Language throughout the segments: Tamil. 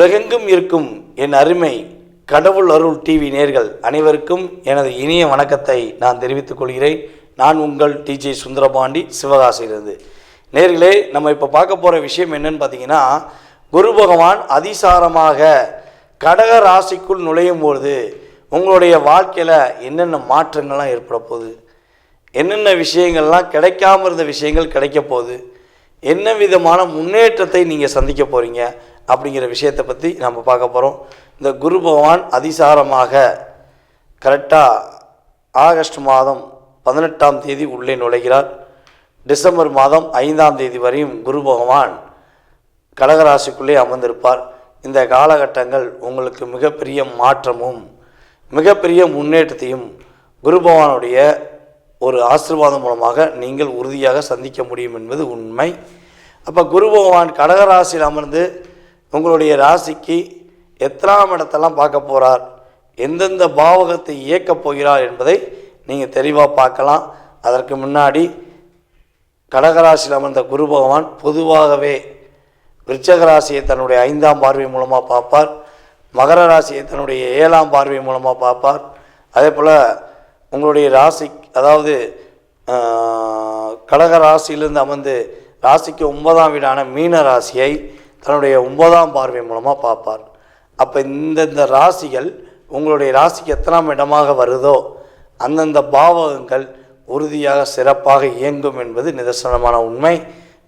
உலகெங்கும் இருக்கும் என் அருமை கடவுள் அருள் டிவி நேர்கள் அனைவருக்கும் எனது இனிய வணக்கத்தை நான் தெரிவித்துக் கொள்கிறேன். நான் உங்கள் டிஜே சுந்தரபாண்டி சிவகாசியிலிருந்து. நேர்களே நம்ம இப்போ பார்க்க போகிற விஷயம் என்னன்னு பார்த்தீங்கன்னா குரு பகவான் அதிசாரமாக கடக ராசிக்குள் நுழையும் பொழுது உங்களுடைய வாழ்க்கையில் என்னென்ன மாற்றங்கள்லாம் ஏற்பட போகுது? என்னென்ன விஷயங்கள்லாம் கிடைக்காம இருந்த விஷயங்கள் கிடைக்க போகுது? என்ன விதமான முன்னேற்றத்தை நீங்கள் சந்திக்க போகிறீங்க அப்படிங்கிற விஷயத்தை பற்றி நம்ம பார்க்க போகிறோம் இந்த குரு பகவான் அதிசாரமாக கரெக்டாக ஆகஸ்ட் மாதம் பதினெட்டாம் தேதி உள்ளே நுழைகிறார். டிசம்பர் மாதம் ஐந்தாம் தேதி வரையும் குரு பகவான் கடகராசிக்குள்ளே அமர்ந்திருப்பார். இந்த காலகட்டங்கள் உங்களுக்கு மிகப்பெரிய மாற்றமும் மிகப்பெரிய முன்னேற்றத்தையும் குரு பகவானுடைய ஒரு ஆசீர்வாதம் மூலமாக நீங்கள் உறுதியாக சந்திக்க முடியும் என்பது உண்மை. அப்போ குரு பகவான் கடகராசியில் அமர்ந்து உங்களுடைய ராசிக்கு எத்தனாம் இடத்தெல்லாம் பார்க்க போகிறார் எந்தெந்த பாவகத்தை இயக்கப் போகிறார் என்பதை நீங்கள் தெளிவாக பார்க்கலாம். அதற்கு முன்னாடி கடகராசியில் அமர்ந்த குரு பகவான் பொதுவாகவே விருச்சக ராசியை தன்னுடைய ஐந்தாம் பார்வை மூலமாக பார்ப்பார் மகர ராசியை தன்னுடைய ஏழாம் பார்வை மூலமாக பார்ப்பார். அதே போல் உங்களுடைய ராசி அதாவது கடக ராசியிலிருந்து அமர்ந்து ராசிக்கு ஒன்பதாம் வீடான மீன ராசியை தன்னுடைய ஒன்பதாம் பார்வை மூலமாக பார்ப்பார். அப்போ இந்தந்த ராசிகள் உங்களுடைய ராசிக்கு எத்தனாம் இடமாக வருதோ அந்தந்த பாவகங்கள் உறுதியாக சிறப்பாக இயங்கும் என்பது நிதர்சனமான உண்மை.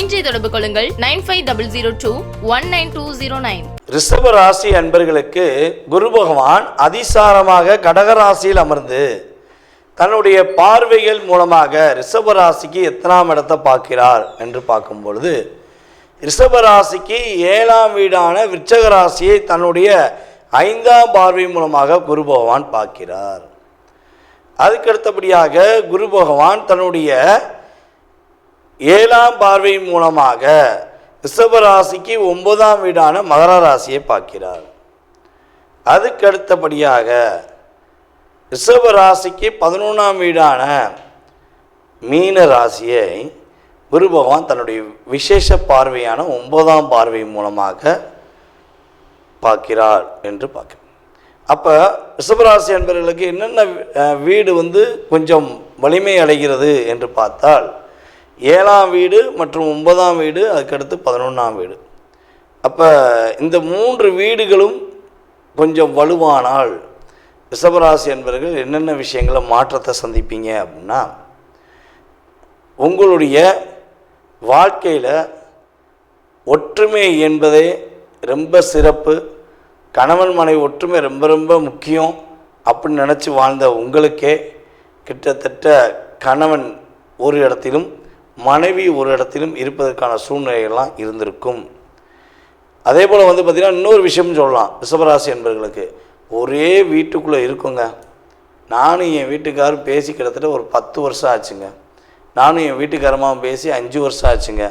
இன்றைய தொடர்பு கொள்ளுங்கள். Nine five double zero two one nine two zero nine. ரிஷப ராசி அன்பர்களுக்கு குரு பகவான் அதிசாரமாக கடகராசியில் அமர்ந்து தன்னுடைய பார்வைகள் மூலமாக ரிஷப ராசிக்கு எத்தனாம் இடத்தை பார்க்கிறார் என்று பார்க்கும் பொழுது ரிஷப ராசிக்கு ஏழாம் வீடான விருச்சக ராசியை தன்னுடைய ஐந்தாம் பார்வை மூலமாக குரு பகவான் பார்க்கிறார். அதுக்கடுத்தபடியாக குரு பகவான் தன்னுடைய ஏழாம் பார்வை மூலமாக ரிஷபராசிக்கு ஒன்பதாம் வீடான மகர ராசியை பார்க்கிறார். அதுக்கு அடுத்தபடியாக ரிஷபராசிக்கு பதினொன்றாம் வீடான மீன ராசியை குரு பகவான் தன்னுடைய விசேஷ பார்வையான ஒன்பதாம் பார்வை மூலமாக பார்க்கிறார் என்று பார்க்க அப்போ ரிஷபராசி என்பவர்களுக்கு என்னென்ன வீடு வந்து கொஞ்சம் வலிமை அடைகிறது என்று பார்த்தால் ஏழாம் வீடு மற்றும் ஒன்பதாம் வீடு அதுக்கடுத்து பதினொன்றாம் வீடு. அப்போ இந்த மூன்று வீடுகளும் கொஞ்சம் வலுவானால் ரிஷபராசி என்பவர்கள் என்னென்ன விஷயங்களை மாற்றத்தை சந்திப்பீங்க அப்படின்னா உங்களுடைய வாழ்க்கையில் ஒற்றுமை என்பதே ரொம்ப சிறப்பு. கணவன் மனைவி ஒற்றுமை ரொம்ப ரொம்ப முக்கியம் அப்படின்னு நினச்சி வாழ்ந்த உங்களுக்கே கிட்டத்தட்ட கணவன் ஒரு இடத்திலும் மனைவி ஒரு இடத்திலும் இருப்பதற்கான சூழ்நிலைகள்லாம் இருந்திருக்கும். அதே போல் வந்து பார்த்திங்கன்னா இன்னொரு விஷயம் சொல்லலாம். ரிஷபராசி என்பவர்களுக்கு ஒரே வீட்டுக்குள்ளே இருக்குங்க. நானும் என் வீட்டுக்காரும் பேசி கிட்டத்தட்ட ஒரு பத்து வருஷம் ஆச்சுங்க. நானும் என் வீட்டுக்காரமாக பேசி அஞ்சு வருஷம் ஆச்சுங்க.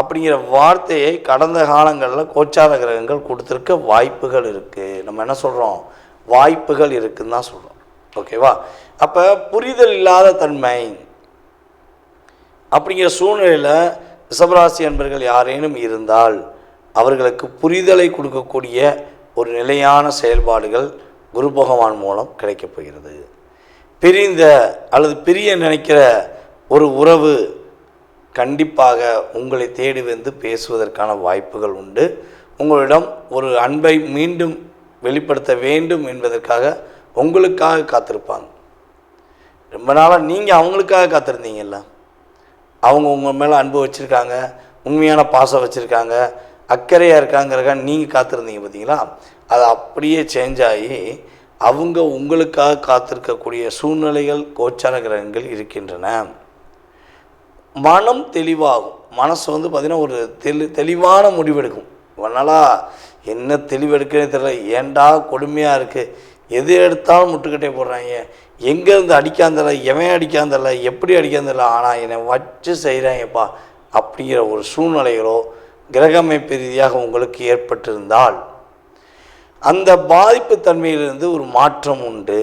அப்படிங்கிற வார்த்தையை கடந்த காலங்களில் கோச்சார கிரகங்கள் கொடுத்துருக்க வாய்ப்புகள் இருக்குது நம்ம என்ன சொல்கிறோம் வாய்ப்புகள் இருக்குன்னு தான் சொல்கிறோம் ஓகேவா? அப்போ புரிதல் இல்லாத தன்மை அப்படிங்கிற சூழ்நிலையில் ரிஷபராசி அன்பர்கள் யாரேனும் இருந்தால் அவர்களுக்கு புரிதலை கொடுக்கக்கூடிய ஒரு நிலையான செயல்பாடுகள் குரு பகவான் மூலம் கிடைக்கப் போகிறது. பிரிந்த அல்லது பிரிய நினைக்கிற ஒரு உறவு கண்டிப்பாக உங்களை தேடி வந்து பேசுவதற்கான வாய்ப்புகள் உண்டு. உங்களிடம் ஒரு அன்பை மீண்டும் வெளிப்படுத்த வேண்டும் என்பதற்காக உங்களுக்காக காத்திருப்பாங்க. ரொம்ப நாளாக நீங்கள் அவங்களுக்காக காத்திருந்தீங்கல்ல? அவங்க உங்கள் மேலே அன்பு வச்சுருக்காங்க உண்மையான பாசம் வச்சுருக்காங்க அக்கறையாக இருக்காங்கிறக்கா நீங்கள் காத்திருந்தீங்க பார்த்தீங்களா அது அப்படியே சேஞ்ச் ஆகி அவங்க உங்களுக்காக காத்திருக்கக்கூடிய சூழ்நிலைகள் கோச்சார கிரகங்கள் இருக்கின்றன. மனம் தெளிவாகும். மனசு வந்து பார்த்திங்கன்னா ஒரு தெளி தெளிவான முடிவெடுக்கும். இவ்வளோ என்ன தெளிவெடுக்கனே தெரியல. ஏன்டா கொடுமையாக இருக்குது எது எடுத்தாலும் முட்டுக்கட்டே போடுறாங்க. எங்கேருந்து அடிக்காந்தல எவன் அடிக்காந்தல எப்படி அடிக்காந்தல ஆனால் என்னை வச்சு செய்கிறாங்கப்பா அப்படிங்கிற ஒரு சூழ்நிலைகளோ கிரகமைப்பு ரீதியாக உங்களுக்கு ஏற்பட்டிருந்தால் அந்த பாதிப்பு தன்மையிலிருந்து ஒரு மாற்றம் உண்டு.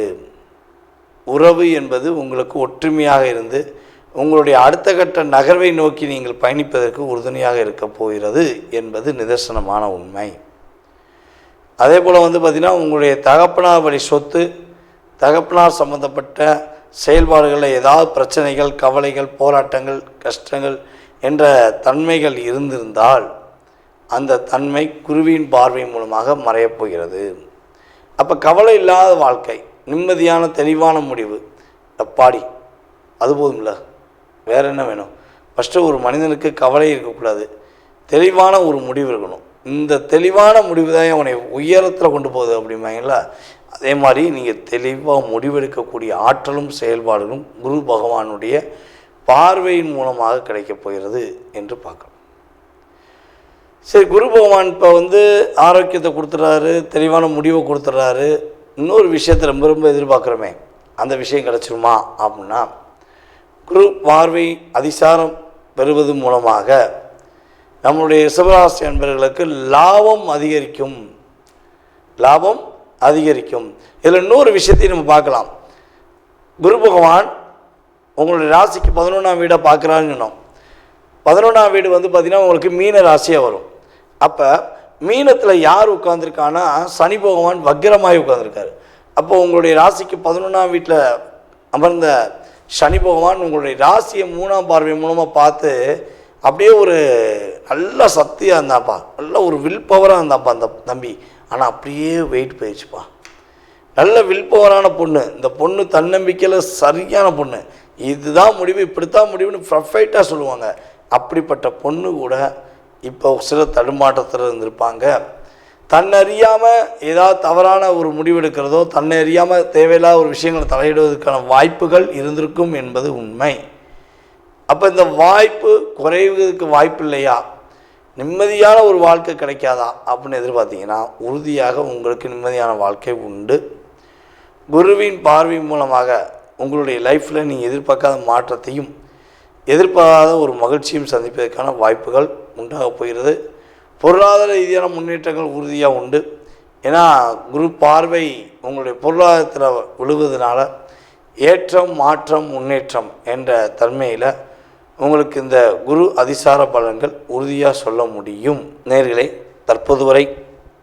உறவு என்பது உங்களுக்கு ஒற்றுமையாக இருந்து உங்களுடைய அடுத்த கட்ட நகர்வை நோக்கி நீங்கள் பயணிப்பதற்கு உறுதுணையாக இருக்கப் போகிறது என்பது நிதர்சனமான உண்மை. அதே போல் வந்து பார்த்திங்கன்னா உங்களுடைய தகப்பனார் வழி சொத்து தகப்பனார் சம்பந்தப்பட்ட செயல்பாடுகளில் ஏதாவது பிரச்சனைகள் கவலைகள் போராட்டங்கள் கஷ்டங்கள் என்ற தன்மைகள் இருந்திருந்தால் அந்த தன்மை குருவியின் பார்வை மூலமாக மறையப்போகிறது அப்போ கவலை இல்லாத வாழ்க்கை நிம்மதியான தெளிவான முடிவு. அப்பாடி அது போதும்ல. வேற என்ன வேணும்? ஃபஸ்ட்டு ஒரு மனிதனுக்கு கவலை இருக்கக்கூடாது. தெளிவான ஒரு முடிவு இருக்கணும். இந்த தெளிவான முடிவு தான் உன்னை உயரத்தில் கொண்டு போகுது அப்படிம்பாங்களா அதே மாதிரி நீங்கள் தெளிவாக முடிவெடுக்கக்கூடிய ஆற்றலும் செயல்பாடுகளும் குரு பகவானுடைய பார்வையின் மூலமாக கிடைக்கப் போகிறது என்று பார்க்கலாம் சரி குரு பகவான் இப்போ வந்து ஆரோக்கியத்தை கொடுத்துட்றாரு தெளிவான முடிவை கொடுத்துட்றாரு இன்னொரு விஷயத்தை ரொம்ப ரொம்ப எதிர்பார்க்குறோமே. அந்த விஷயம் கிடச்சிருமா அப்படின்னா குரு பார்வை அதிசாரம் பெறுவது மூலமாக நம்மளுடைய ரிஷபராசி அன்பர்களுக்கு லாபம் அதிகரிக்கும். லாபம் அதிகரிக்கும். இதில் இன்னொரு விஷயத்தையும் நம்ம பார்க்கலாம். குரு பகவான் உங்களுடைய ராசிக்கு பதினொன்றாம் வீடாக பார்க்குறான்னு சொன்னோம். பதினொன்றாம் வீடு வந்து பார்த்திங்கன்னா உங்களுக்கு மீன ராசியாக வரும். அப்போ மீனத்தில் யார் உட்காந்துருக்கான்னா சனி பகவான் வக்கிரமாய் உட்காந்துருக்காரு அப்போது உங்களுடைய ராசிக்கு பதினொன்றாம் வீட்டில் அமர்ந்த சனி பகவான் உங்களுடைய ராசியை மூணாம் பார்வை மூலமாக பார்த்து அப்படியே ஒரு நல்ல சக்தியாக இருந்தாப்பா. நல்ல ஒரு வில் பவராக இருந்தாப்பா அந்த தம்பி. ஆனால் அப்படியே வெயிட் போயிடுச்சுப்பா. நல்ல வில்பவரான பொண்ணு. இந்த பொண்ணு தன்னம்பிக்கையில் சரியான பொண்ணு. இதுதான் முடிவு இப்படித்தான் முடிவுன்னு ப்ரஃபைட்டாக சொல்லுவாங்க. அப்படிப்பட்ட பொண்ணு கூட இப்போ சில தடுமாற்றத்தில் இருந்திருப்பாங்க. தன்னறியாமல் ஏதாவது தவறான ஒரு முடிவெடுக்கிறதோ தன்னை அறியாமல் தேவையில்லாத ஒரு விஷயங்களை தலையிடுவதற்கான வாய்ப்புகள் இருந்திருக்கும் என்பது உண்மை. அப்போ இந்த வாய்ப்பு குறைவதற்கு வாய்ப்பு இல்லையா நிம்மதியான ஒரு வாழ்க்கை கிடைக்காதா அப்படின்னு எதிர்பார்த்தீங்கன்னா உறுதியாக உங்களுக்கு நிம்மதியான வாழ்க்கை உண்டு. குருவின் பார்வை மூலமாக உங்களுடைய லைஃப்பில் நீங்கள் எதிர்பார்க்காத மாற்றத்தையும் எதிர்பாராத ஒரு மகிழ்ச்சியும் சந்திப்பதற்கான வாய்ப்புகள் உண்டாக போகிறது. பொருளாதார ரீதியான முன்னேற்றங்கள் உறுதியாக உண்டு. ஏன்னா குரு பார்வை உங்களுடைய பொருளாதாரத்தில் விழுவதனால ஏற்றம் மாற்றம் முன்னேற்றம் என்ற தன்மையில் உங்களுக்கு இந்த குரு அதிசார பலன்கள் உறுதியாக சொல்ல முடியும். நேர்களை தற்போது வரை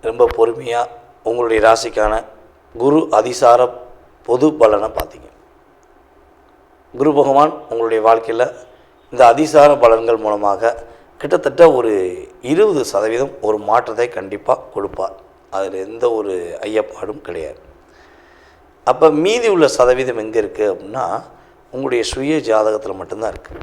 ரொம்ப பொறுமையாக உங்களுடைய ராசிக்கான குரு அதிசார பொது பலனை பார்த்தீங்க. குரு பகவான் உங்களுடைய வாழ்க்கையில் இந்த அதிசார பலன்கள் மூலமாக கிட்டத்தட்ட ஒரு இருபது சதவீதம் ஒரு மாற்றத்தை கண்டிப்பாக கொடுப்பார். அதில் எந்த ஒரு ஐயப்பாடும் கிடையாது. அப்போ மீதி உள்ள சதவீதம் எங்கே இருக்குது அப்படின்னா உங்களுடைய சுய ஜாதகத்தில் மட்டும்தான் இருக்குது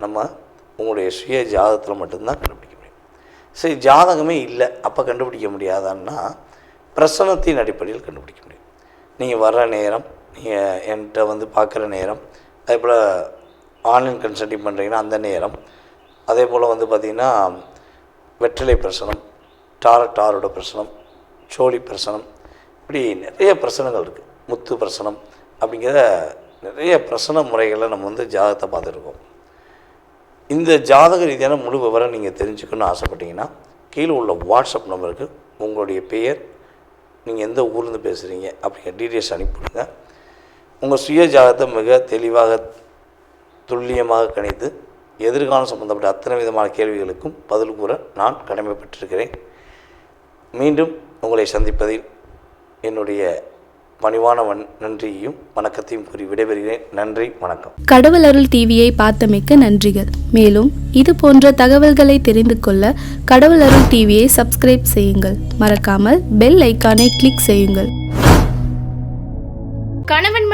நம்ம உங்களுடைய சுய ஜாதகத்தில் மட்டும்தான் கண்டுபிடிக்க முடியும். சரி ஜாதகமே இல்லை அப்போ கண்டுபிடிக்க முடியாதான்னா பிரசனத்தின் அடிப்படையில் கண்டுபிடிக்க முடியும். நீங்கள் வர்ற நேரம் நீங்கள் என்கிட்ட வந்து பார்க்குற நேரம் அதே போல் ஆன்லைன் கன்சல்டிங் பண்ணுறீங்கன்னா அந்த நேரம் அதே போல் வந்து பார்த்திங்கன்னா வெற்றிலை பிரசனம் டார டாரோட பிரசனம் சோழி பிரசனம் இப்படி நிறைய பிரசனங்கள் இருக்குது முத்து பிரசனம் அப்படிங்கிற நிறைய பிரசன முறைகளை நம்ம வந்து ஜாதகத்தை பார்த்துருக்கோம் இந்த ஜாதக ரீதியான முழு விவரம் நீங்கள் தெரிஞ்சுக்கணும்னு ஆசைப்பட்டீங்கன்னா கீழே உள்ள வாட்ஸ்அப் நம்பருக்கு உங்களுடைய பெயர் நீங்கள் எந்த ஊர்லேருந்து பேசுகிறீங்க அப்படிங்கிற டீட்டெயில்ஸ் அனுப்பிவிடுங்க உங்கள் சுய ஜாதகத்தை மிக தெளிவாக துல்லியமாக கணித்து எதிர்காலம் சம்பந்தப்பட்ட அத்தனை விதமான கேள்விகளுக்கும் பதில் கூற நான் கடமைப்பட்டிருக்கிறேன். மீண்டும் உங்களை சந்திப்பதில் என்னுடைய பணிவான வன் நன்றியையும் வணக்கத்தையும் கூறி விடைபெறுகிறேன். நன்றி வணக்கம். கடவுள் அருள் டிவியை பார்த்தமைக்க நன்றிகள். மேலும் இது போன்ற தகவல்களை தெரிந்து கொள்ள கடவுள் அருள் டிவியை சப்ஸ்கிரைப் செய்யுங்கள். மறக்காமல் பெல் ஐக்கானை கிளிக் செய்யுங்கள். கணவன்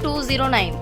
two zero nine